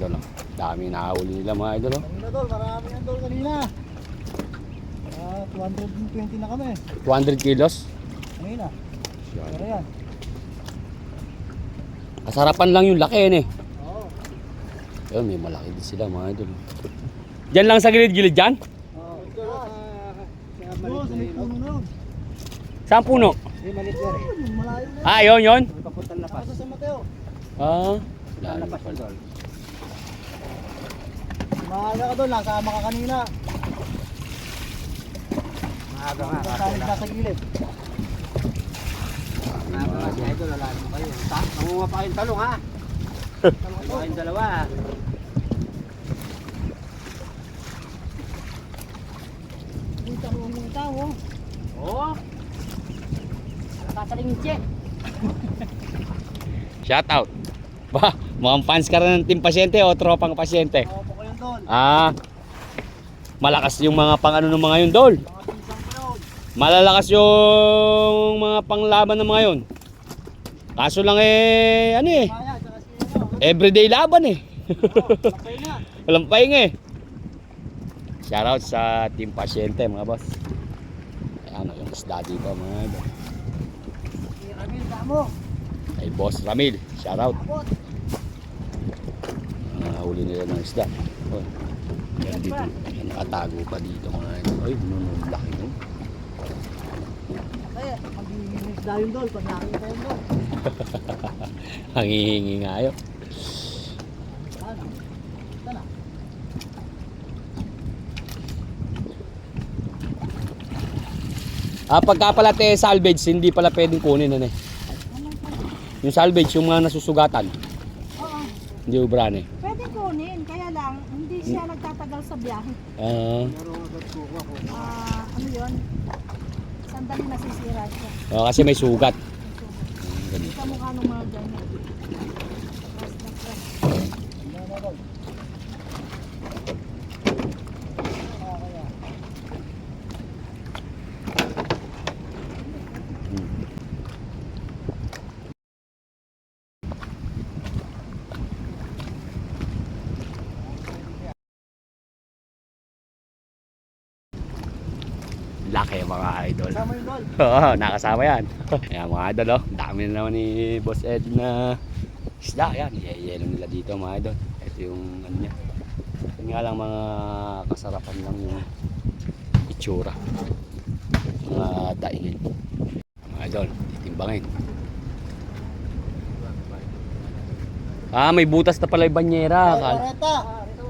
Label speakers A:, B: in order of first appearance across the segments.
A: idol. Oh. Dami nakahuli nila mga idol. Oh.
B: Kanina tol, marami yan tol kanina. Ah, 220 na kami.
A: 200 kilos.
B: Kanina. Pero yan.
A: Kasarapan lang yung laki eh.
B: Oo.
A: Ayun, may malaki din sila mga idol. Diyan lang sa gilid-gilid dyan?
B: Oo. Oo, sa may puno na yun.
A: Saan puno?
B: May malit na.
A: Ah, yun, yun.
B: Kapuntan na pa. Sa Mateo.
A: Ah, layo pala.
B: Maaga ka doon, nakasama ka kanina.
C: Maaga nga.
B: Kasama ka sa gilid.
C: Maaga nga si Idol, alam mo kayo. Ta nangunga pa kayong talong ha. Talong kayong dalawa.
D: Dito mo mong tao.
C: Oo.
D: Nakakalingit
A: Shout out. Ba, mukhang fans ka rin ng team pasyente o tropang pasyente?
B: Oo doon.
A: Ah, malakas yung mga pang ano ng mga yun, Dol. Malalakas yung mga panglaban ng mga yun. Kaso lang eh, ano eh, everyday laban eh. Walang pahinga eh. Shoutout sa team pasyente mga boss. Ayan o, yung isda dito mga.
B: Si Ramil, damo.
A: Kay Boss Ramil, shoutout.
B: Abot.
A: Nahuli nila ng isda. Oh. Yan dito, yan nakatago pa dito mga idol. Ay, nunong laki nun.
B: Kaya, mag-iinis dahil doon pag nakita yun doon.
A: Ang hihingi nga yun.
B: Ano? Ito.
A: Ah, pagka pala te salvage, hindi pala pwedeng kunin ano eh. Yung salvage, yung mga nasusugatan,
D: Oo.
A: hindi ubran eh.
D: Pwede kunin. Kaya lang, hindi siya nagtatagal sa biyahe.
A: Ah,
D: Ah, ano yun? Sandali nasisira siya.
A: ah, kasi may sugat.
D: Hindi ka mukha ng mga ganyan. Tapos na press.
A: Mga idol.
B: Kasama yun doon.
A: Oo, nakasama yan. Ayan mga idol oh. Dami na naman ni Boss Ed na isda. Yan, yelo nila dito mga idol. Ito yung ano niya. Yun nga lang mga kasarapan lang yung itsura. Mga daingin. Mga idol, titimbangin. Ah, may butas na pala yung banyera.
B: Ay,
A: Akala-
B: 40. Ah, ito.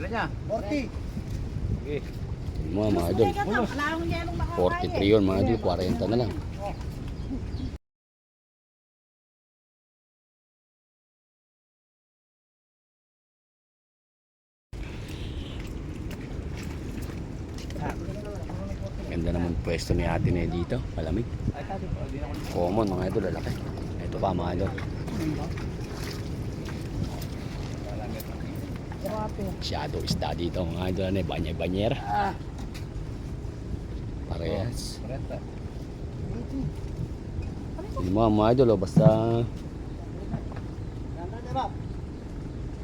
C: Ilan niya?
B: 40.
A: Yun Mga mga idol.
D: Teka na, wala akong yelong makakain.
A: 43 yun mga idol, 40 na lang. Ganda naman pwesto ni ate na dito, malamig. Common mga idol, lalaki. Ito pa mga idol. Shadow isda dito mga idol, ano, banya-banyera.
C: Ah.
A: Parehas. Hindi mo mga idol, oh, basta?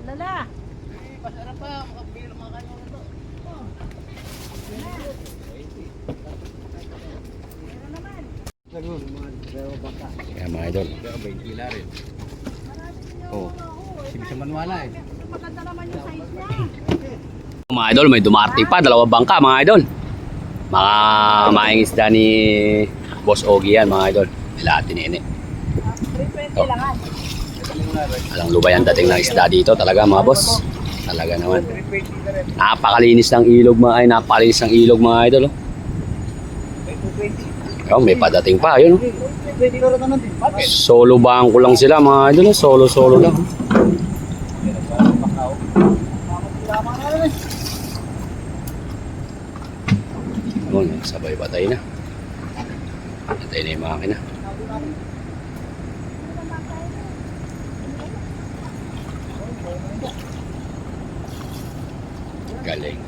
D: Lala.
C: Pasarap pa. Makabili ng mga kanya nito.
B: Dalawa
A: kaya mga idol.
C: Pero 20 kila rin.
A: Oh.
C: Sige sa manuala eh.
D: Maganda naman yung size niya.
A: Mga idol, may dumarte pa, dalawang bangka mga idol. Mga maing isda ni Boss Ogie yan mga idol. Nila ate nene.
D: 320
A: Oh.
D: lang ah.
A: Alang lubay ang dating ng isda dito talaga mga boss. Talaga naman. Napakalinis ng ilog mga ay napakalinis ng ilog mga idol. Oh. Oh, may padating pa, yun. Oh.
B: Ko?
A: Solo bangko lang sila mga idol. oh. Solo solo lang.
B: Lamang na rin eh.
A: Yun, sabay batay na. Batay na yung makina. Galing.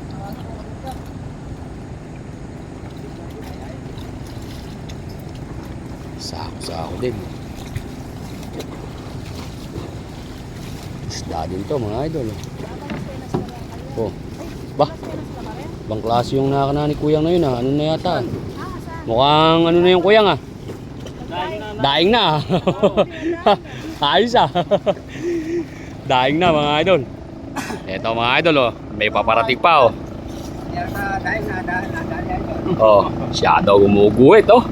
A: Sako-sako din. Isda din to mga idol. oh.
D: Baka mas penas na lang kayo.
A: Oh. Ba,
D: Mas penas na ba rin?
A: bang klase yung nakakana ni Kuyang na yun ah. Ano na yata?
D: Ah?
A: Mukhang ano na yung Kuyang ah. Daing na. Ayos ah. Daing na mga idol. Ito mga idol oh. May paparating pa oh. Oh, siya daw gumuguhit oh.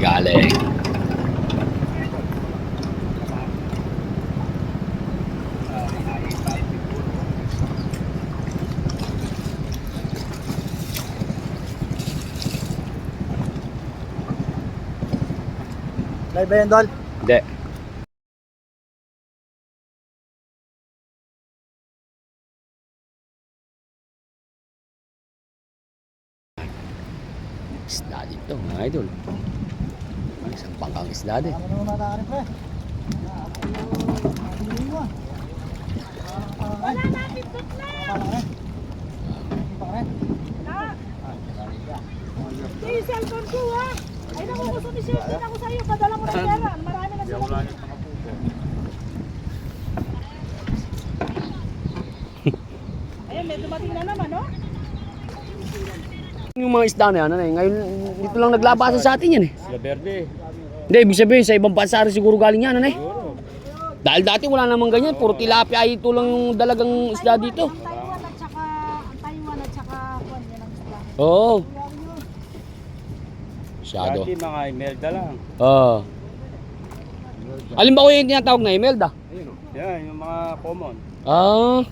A: Galing.
B: Live ba yan, Dol?
A: Hindi. Isda dito mga idol. Isang pangkang isda din.
B: Ano naman nataarin, pre?
D: Wala na, pindot na! Na! Yung cellphone ko ha! Ay naku, gusto ni Shirley din ako sa'yo. Padala mo ng pera. Marami na sila. Ayun, may dumating na naman, no?
A: Yung mga isda na yan, ano, eh, ngayon dito lang naglabasan sa atin yan eh.
C: Sila Verde.
A: Hindi, ibig sabihin sa ibang bansa rin siguro galing yan, ano eh. Dahil dati wala namang ganyan, puro tilapia ay ito lang yung dalagang isda dito.
D: Ang Taiwan at saka, ang Taiwan at saka, isla.
A: Oo. Masyado.
C: Dati mga Imelda lang.
A: Oo. Alin ba ko yung tinatawag na Imelda?
C: Ayun o. Yan, yung mga common.
A: Ah.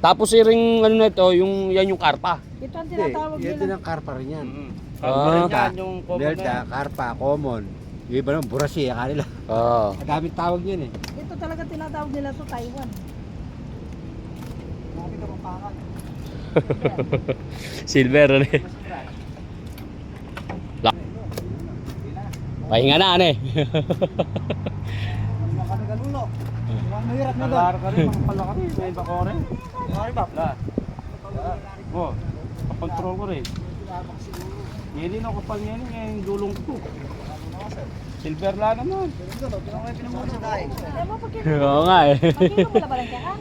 A: Tapos yung ano na ito, yung yan yung karpa.
D: Ito ang tinatawag
E: Yan din
D: nila.
E: ang karpa rin yan.
C: Mm.
A: Ah.
C: yan, yung common
E: Delta,
C: na.
E: karpa, common. Yung iba naman, burasi, kanila.
A: Oo.
E: Ang daming tawag yun eh.
D: Ito talaga tinatawag nila to Taiwan.
B: Dami ka pangat.
A: Silver ano eh. Pahinga na ano eh.
B: Ka nagalulo? Mukhang mahirap na, Dol.
C: Nalar ka rin, mga pala ka rin. Iba ko rin.
B: Sorry, Bob.
C: La. Oh, pakontrol ko rin. Ngayon din ako pa ngayon, ngayon dulong ko. Silver lang naman.
A: Oo nga eh.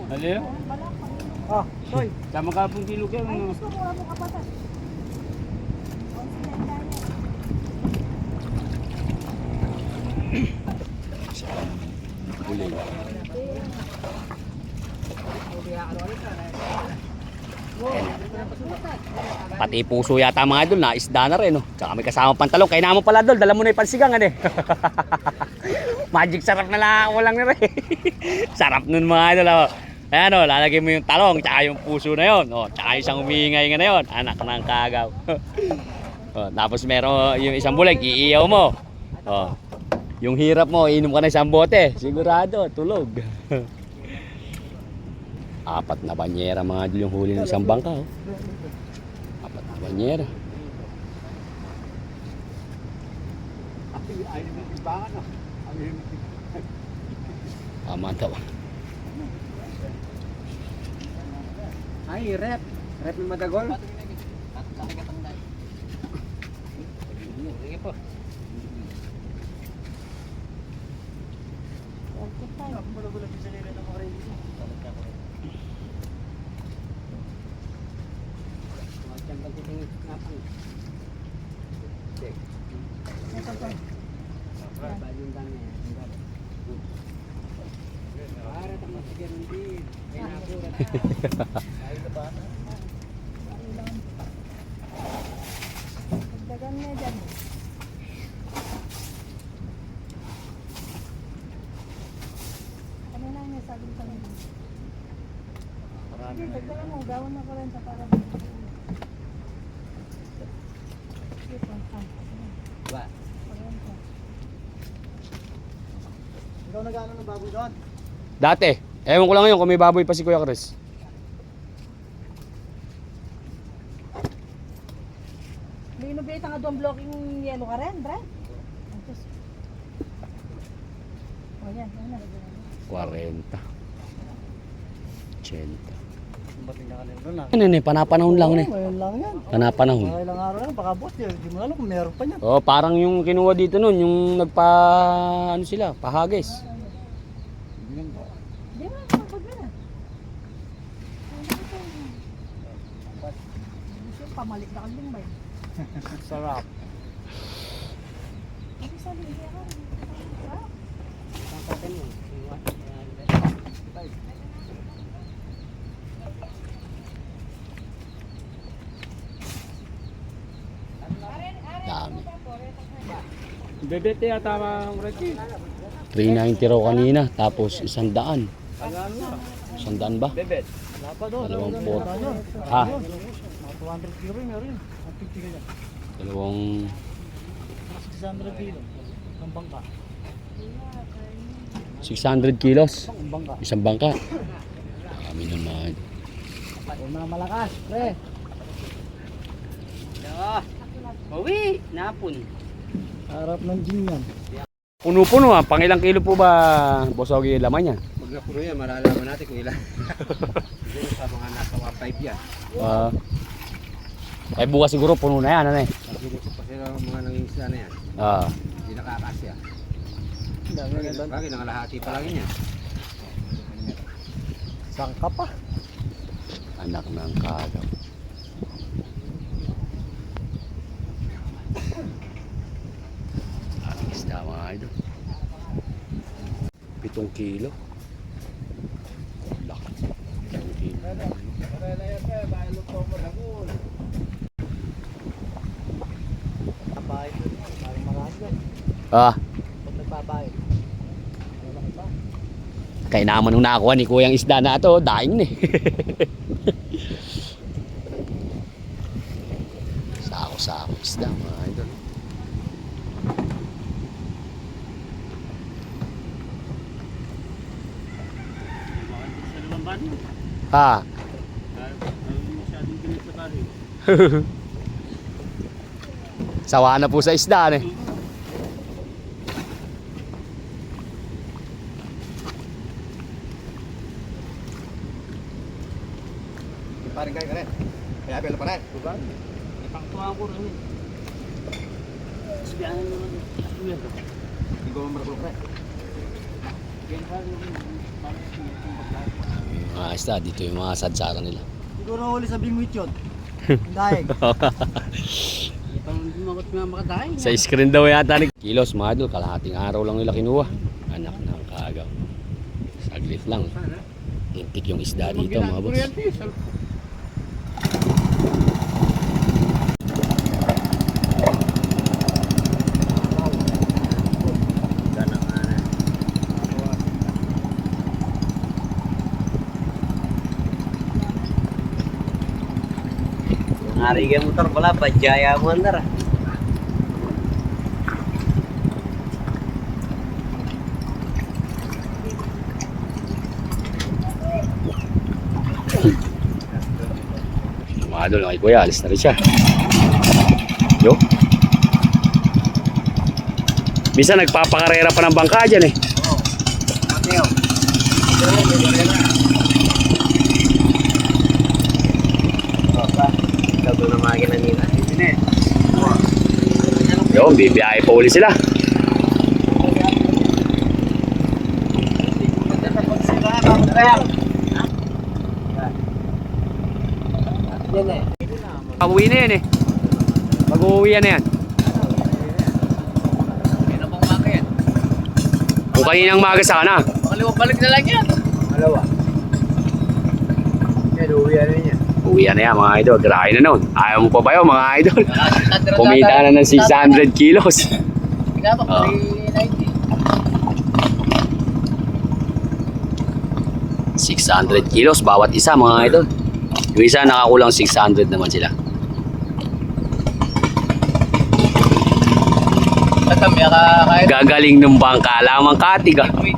C: Ano?
D: Wala, pag
B: Ah, Doy.
C: Tama ka pong kilo kayo.
D: Ay, gusto mura mo kapatas.
A: Huli. Pati puso yata mga idol na isda na rin. Oh. Tsaka may kasama pantalong. Kaya naman pala dol, dala mo na yung pansigang. Ano, eh. Magic sarap na lang walang na rin. sarap nun mga idol. Oh. Ayan o, lalagay mo yung talong, tsaka yung puso na yon, oh, tsaka isang humiingay nga na yon, anak ng kagaw. oh, tapos meron yung isang bulag, iiyaw mo. Oh, yung hirap mo, inom ka na isang bote, sigurado, tulog. Apat na banyera mga idol yung huli ng isang bangka. Oh. Apat na banyera. Tama daw.
E: Ay, rep. Rep ng madagol.
B: Magulat yung sarili ng mga rin.
D: Dagdagan niya dyan. Ano lang niya sabi sa mga. Sige, dagdagan mo. Na ko rin para.
E: Ba?
B: Ikaw nag-ano ng baboy doon?
A: Dati, ewan ko lang ngayon kung may baboy pa si Kuya Chris.
D: Linubita nga doon blocking yellow ka rin? Antos. O yan, yan na.
A: 40. 80.
B: Dumating na kanina doon.
A: Ano eh, panapanahon lang eh.
B: Ngayon lang yan.
A: Panapanahon.
B: Mga ilang araw lang, baka boss yun. Hindi mo alam kung meron pa niyan.
A: Oh, parang yung kinuha dito nun, yung nagpa ano sila, pahagis.
D: Di ba? Kapag na. Gusto pamalik na kang ba?
B: Sarap.
D: Hindi sa hindi ako.
A: Dami.
C: Bebete yata ang Ricky.
A: 390 raw kanina, tapos isang daan. Isang daan ba?
C: Bebet.
B: Wala pa doon.
A: Dalawang
B: yun.
A: Ha?
B: Mga 200 kilo meron yun. Ang 50 kilo.
A: Dalawang
B: Mga 600 kilo. Ang bangka.
A: 600 kilos.
B: Ang bangka.
A: Isang bangka. Mga idol.
B: Yung mga malakas, pre.
E: Uwi, napon.
B: Harap ng gym yan.
A: Puno-puno ah. Pang ilang kilo po ba, Bosogi, yung laman niya?
E: Pag napuro yan, malalaman natin kung ilan. Siguro sa mga nasa 1.5 yan.
A: Ah. Eh bukas siguro puno na yan, ano eh.
E: Sila ang mga nangingisda na yan.
A: Ah.
E: Hindi nakakasya.
B: Ang dami na doon.
E: Bagay, nangalahati pa lang yan.
B: Sangka pa.
A: Anak ng kagaw. Ang isda mga idol. Pitong kilo. Laki. Pitong kilo.
B: Babae. Parang marami yan.
A: Ah,
B: Pag pa.
A: kaya naman nung nakakuha ni Kuyang isda na ito, daing na eh. Sako-sako isda mga idol. Ah,
C: bari.
A: sawa na po sa isda eh.
E: Parang kaya ka rin. Kaya pala pa rin.
C: Ipangtuwa ko rin. Sabihan naman.
E: Hindi ko mamarapulok rin.
A: Mga isda, dito yung mga sadsaran nila.
B: Siguro huli sa bingwit yun. Daig.
A: Sa screen daw yata ni Kilos, mga idol, kalahating araw lang nila kinuha. Anak ng kaagaw. Saglit lang. Lintik yung isda dito, mga boss.
E: Ka motor pala, bajaya mo andar.
A: Mga idol, kay kuya, alis na rin siya. Yo. Bisa nagpapakarera pa ng bangka dyan eh.
E: Mateo. Sabi na makina nila.
A: Yo, bibiyahe pa uli sila.
E: Yan eh.
A: Pauwi na yan eh. Mag-uwi na yan.
E: Yan ang pangmaka yan.
A: Kung kaninang maga sana.
E: Makaliwag balik na lang yan. Malawa. Yan, uwi ano yan.
A: Uwi na yan mga idol. Grahe na nun. Ayaw mo pa ba yun mga idol? Kumita na ng 600 kilos. Ah.
E: 390.
A: 600 kilos bawat isa mga idol. Yung isa nakakulang 600 naman sila.
E: Ka
A: Gagaling ng bangka lamang katiga.
E: may